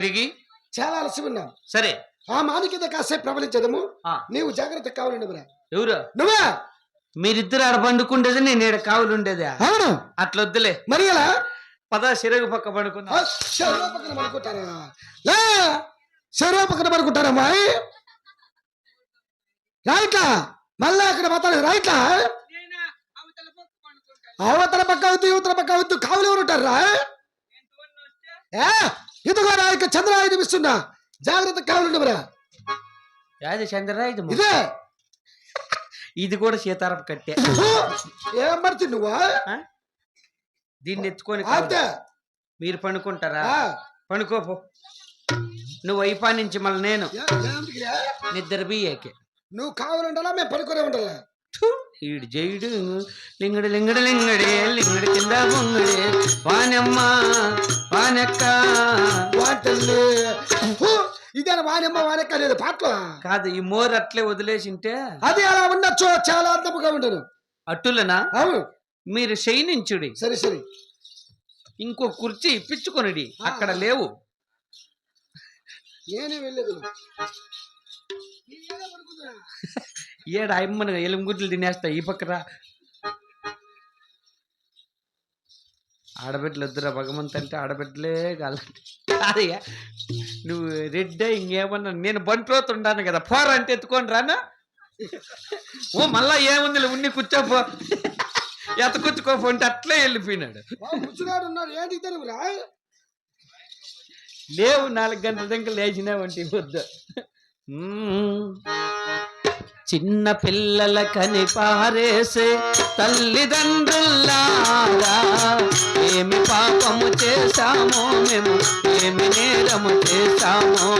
తిరిగి? చాలా అలసి ఉన్నాం సరే. ఆ మానికిద కాసేపు ప్రబలించదము. ఆ. నీవు జాగ్రత్త కావాలండి ఎవరు? నువ్వే? మీరిద్దరు ఆడ పండుకుండేది నేను ఈడ కావులు ఉండేదా అవును. అట్లా వద్దులే మరి ఎలా? పద సిరగు పక్క పడుకుందా. ఆ, చెరువు పక్కన పడుకుంటారా? లే! చెరువు పక్కన పడుకుంటారమ్మా రైట్లా? మళ్ళా అక్కడ మాత్రం రైట్లా? అవతల పక్క అవుతూ యువతల పక్క అవుతూ కావులు ఎవరు ఉంటారా? ఏ? ఇదిగో నా ఇక చంద్రాయుధం ఇస్తున్నా జాగ్రత్త కావులు బ్రా యాది చంద్రరాయుధం ఇదే. ఇది కూడా సీతారాం కట్టే. ఏం మర్చి నువ్వా? దీన్ని ఎత్తుకొని మీరు పండుకుంటారా? ఆ, పండుకోపో. నువ్వు అయిపా నుంచి మళ్ళీ నేను? నిద్ర బియ్యకే నువ్వు కావాలంటారా మేము పడుకునే ఉండాలా ఈడు జైడు. లింగడి లింగడి లింగడి లింగడి కింద బొంగడి. వానమ్మ వానెక్క. వాటల్లి ఇదే వానమ్మ వానెక్క అనేది పాటలు? కాదు ఈ మోర్ అట్లే వదిలేసింటే? అది అలా ఉండొచ్చు చాలా అర్థముగా ఉండను అట్టులనా అవును. మీరు శయనించుడి సరే సరే. ఇంకో కుర్చీ ఇప్పించుకొనిడి. అక్కడ లేవు. నేనే పడుకుంటున్నా. ఏడు అమ్మను ఎలుగుడ్లు తినేస్తా ఈ పక్కరా. ఆడబిడ్డలు వద్దురా భగవంత్ అంటే ఆడబిడ్డలే కాలంటే కాదయ్యా నువ్వు రెడ్డే ఇంకేమన్నా నేను బంట్రోతుండాను కదా పోరా అంటే ఎత్తుకొని రానా? ఓ మళ్ళా ఏముంది ఉన్ని కూర్చోపో ఎతకొచ్చుకోపో అంటే అట్లే వెళ్ళిపోయినాడు. లేవు నాలుగు గంటల దగ్గర లేచినా వంటి వద్దు. చిన్న పిల్లల కని పారేసే తల్లిదండ్రులారా ఏమి పాపము చేశామో మేము ఏమి నేరము చేశామో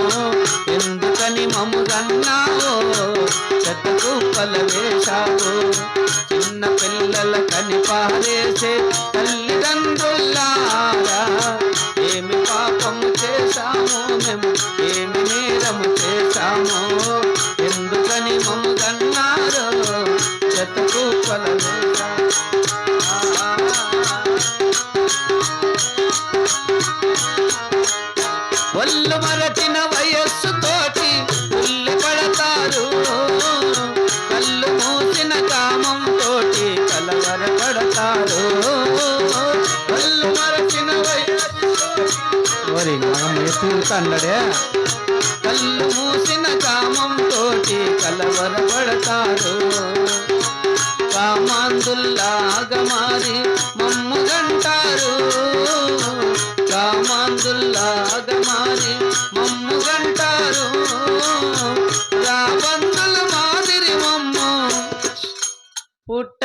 ఎందుకని మమ్ముగన్నావో చెత్తకు పల వేశావు. చిన్న పిల్లల కని పారేసే తల్లిదండ్రులారా ఏమి పాపము చేశామో మేము చేశామో ఎందుకని మమ్ముగన్నారో చెత్తకు పల ఒళ్ళు మరచిన వయస్సుతోటి ఉల్లి పడతారు. కళ్ళు మూసిన కామం తోటి కలవర పడతారు. ఒళ్ళు మరచిన వయస్సు మరి మనం ఎప్పుడు తండడే.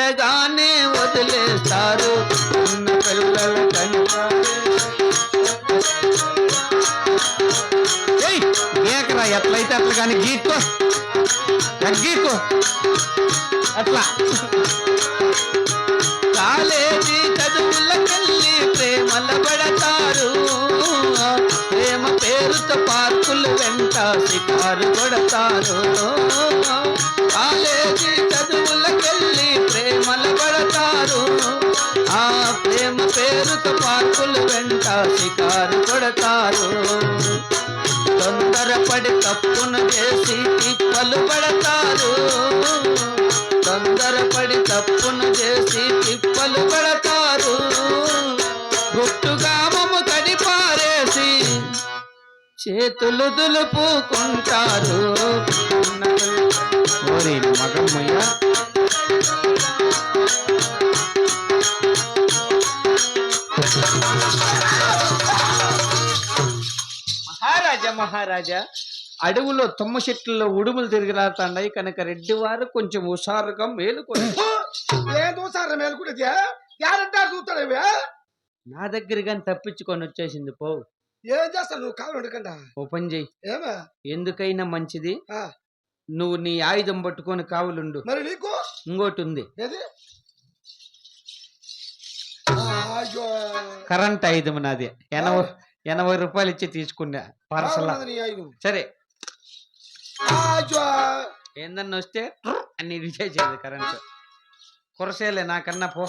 ఉండగానే వదిలేస్తారు. ఉన్న పిల్లల గీకరా ఎట్లయితే అట్లా కానీ గీక్కో గీక్కో అట్లా. కాలేజీ చదువులకెళ్ళి ప్రేమల పడతారు. ప్రేమ పేరుతో పార్కులు వెంట షికారు కొడతారు. షికారు కొడతారు. తొందరపడి తప్పును చేసి తిప్పలు పడతారు. తొందరపడి తప్పును చేసి తిప్పలు పడతారు. గుట్టుగా మమ్ము కడిపారేసి చేతులు దులుపుకుంటారు. ఓరి మగమ్మయ్య మహారాజా అడవులో తుమ్మ చెట్లలో ఉడుములు తిరిగిరాతాండాయి కనుక రెడ్డి వారు కొంచెం హుషారుగా మేలుకొని ఏం దోసారా మేలుకుంటే యారంటారు చూస్తాడేవే నా దగ్గర కానీ తప్పించుకొని వచ్చేసింది పో. ఏం చేస్తావు నువ్వు కావాలి ఉండకుండా? ఓ పని చెయ్యి. ఏమా? ఎందుకైనా మంచిది. నువ్వు నీ ఆయుధం పట్టుకొని కావులుండు. మరి నీకు? ఇంకోటి ఉంది. ఏది? అయ్యో కరెంట్ ఆయుధం నాది. ఎనభై ఎనభై రూపాయలు ఇచ్చి తీసుకున్నా పార్సల్. సరే. ఏందన్నా వస్తే ట్రు అని చేసేది కరెంట్ కురసేలే నాకన్నా పో.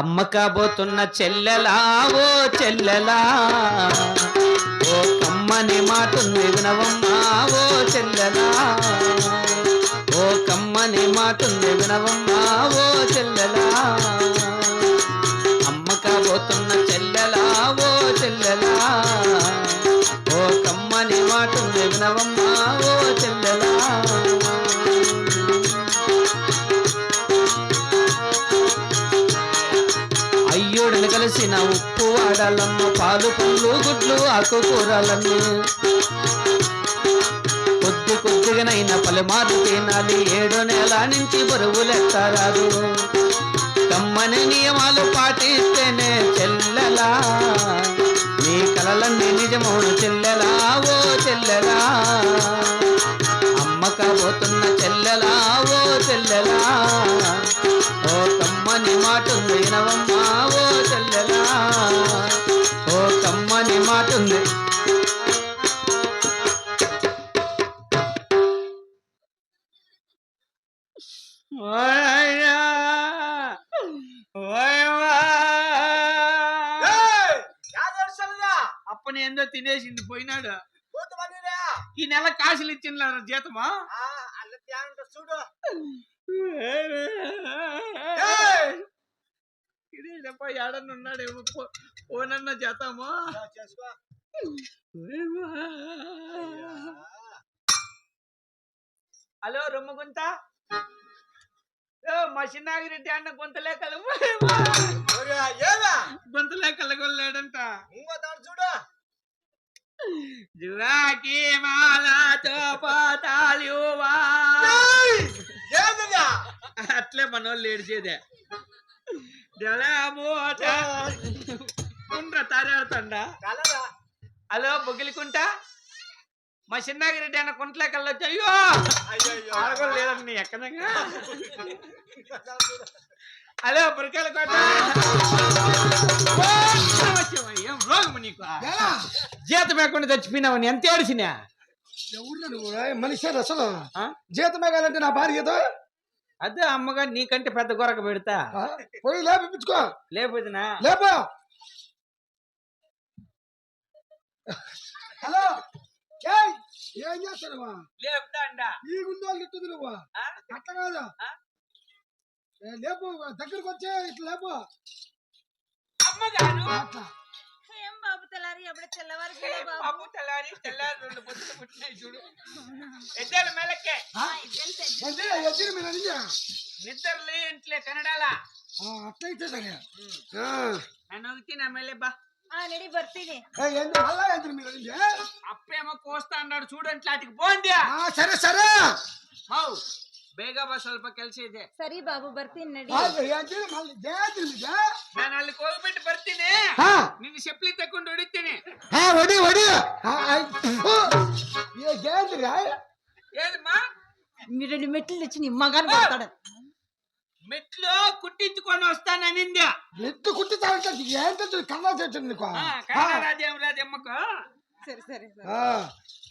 అమ్మ కాబోతున్న చెల్లెలా ఓ చెల్లెలా. ఓ కమ్మని మాటుంది వినవమ్మా ఓ చెల్లెలా. ఓ కమ్మని మాటుంది వినవమ్మా ఓ ఉప్పు వాడాలమ్మ పాలు పళ్ళు గుడ్లు ఆకుకూరలన్నీ. కొద్ది కొద్దిగానైనా పలుమారు తినాలి ఏడో నెల నుంచి బరువులెత్తరాదు కమ్మని నియమాలు పాటిస్తేనే చెల్లెలా. నీ కలలన్నీ నిజమౌను చెల్లెలా ఓ చెల్లెలా. కమ్మని మాటుంది వినవమ్మా ఓ చెల్లెలా ఓ కమ్మని మాటుంది. అప్పని ఏందో తినేసింది పోయినాడు. ఈ నెల కాసులు ఇచ్చిన జీతమా? చూడు. ఏడన్నా ఉన్నాడేమో. పోనన్న చేతామా హలో రొమ్మగుంత మా చిన్నాగిరెడ్డి అన్న గుంతలేకలు ఏదా గుంతలేకలు కొల్లాడంట ఇంకో తాడు చూడు. జువాకి మాలతో పోతాలివా అట్లే మనోళ్ళు ఏడ్చేదే. మూట. ఉండ్ర తారేడుతండా? హలో బొగిలికుంటా మా చిన్నాగిరెడ్డి అన్న కుంట్లేకల్లో వచ్చి అయ్యో ఆడగోలు లేదండి ఎక్కడంగా హలో బురకాయల కోట ఏం రోగము నీకు? జీతం లేకుండా చచ్చిపోయినావు ఎంత నువ్వు? మనిషి అసలు? జీతమే కాదంటే నా భార్య ఏదో? అదే అమ్మగా నీకంటే పెద్ద గొరక పెడతా? పోయి లేపించుకో లేకపోతేనా లేపో. హలో. ఏం చేస్తానమ్మా లేపుతా అండా ఈ గుండోళ్ళు ఇట్టుంది నువ్వు? అట్లా కాదు. లేపు దగ్గరకు వచ్చే ఇట్లా లేపు. అమ్మగాను అట్లా. ఏం బాబు తెల్లారి ఎప్పుడు తెల్లవారు బాబు తెల్లారి తెల్లారి రెండు పొద్దులు పుట్టినాయి చూడు ఎద్దాలు మెలక్కే ఆ? ఏంటి? ఎత్తిరి మీరు అడిగా? నిద్రలే ఇంట్లో కన్నడాలా ఆ, అట్లా ఇచ్చే సరే ఆ. నన్ను ఒకటి నా మెల్లే బా నడి ಬರ್ತೀನಿ ఏ, ఏంటి? మళ్ళా ఎత్తిరి మీరు అడిగా? అప్పేమో కోస్తా అన్నాడు చూడండి అటుకి పోండియా ఆ, సరే సరే మౌ ಬೇಗ ಬಾ ಸ್ವಲ್ಪ ಕೆಲಸ ಇದೆ ಸರಿ ಬಾಬು ಬರ್ತೀನಿ ನಡಿ వడి వడి ఆ, ఆ, ఓ, ఏ, ఏంటిరా? ಏನಮ್ಮ మీరు రెండు మెట్లు తెచ్చి నీ మగాన్ని కొడతాడు మెట్లు కుట్టించుకొని వస్తాననింది ఎత్తు కుట్టి తాగుతా ఏంటో కన్నా చేస్తుంది నీకు ఆ, కన్నడ రాజ్యం రాజమ్మకు సరే సరే సరే. ఆ,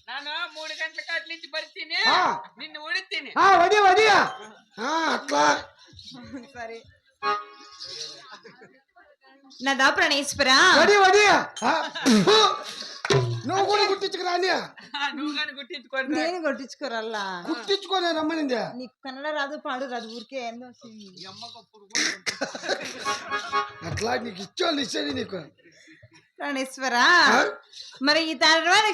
ನಾನು ಮೂರು ಗಂಟೆ ಕಾಟ್ నుంచి ಬರ್ತೀನಿ ఆ. నిన్ను ಹೊಡಿತೀನಿ ఆ, వడి వడి ఆ, అట్లా సరే నదా ప్రణేశ్వర వడి నువ్వు కూడా కుట్టించుకురాని నువ్వు కానీ కుట్టించుకోండి నేను కొట్టించుకోరల్లా కుట్టించుకొని రమ్మనింది నీకు కన్నడ రాదు పాడు రాదు ఊరికే ఏందో అట్లా నీకు ఇచ్చోళ్ళు ఇచ్చేది నీకు ప్రాణేశ్వర? మరి ఈ తర్వాత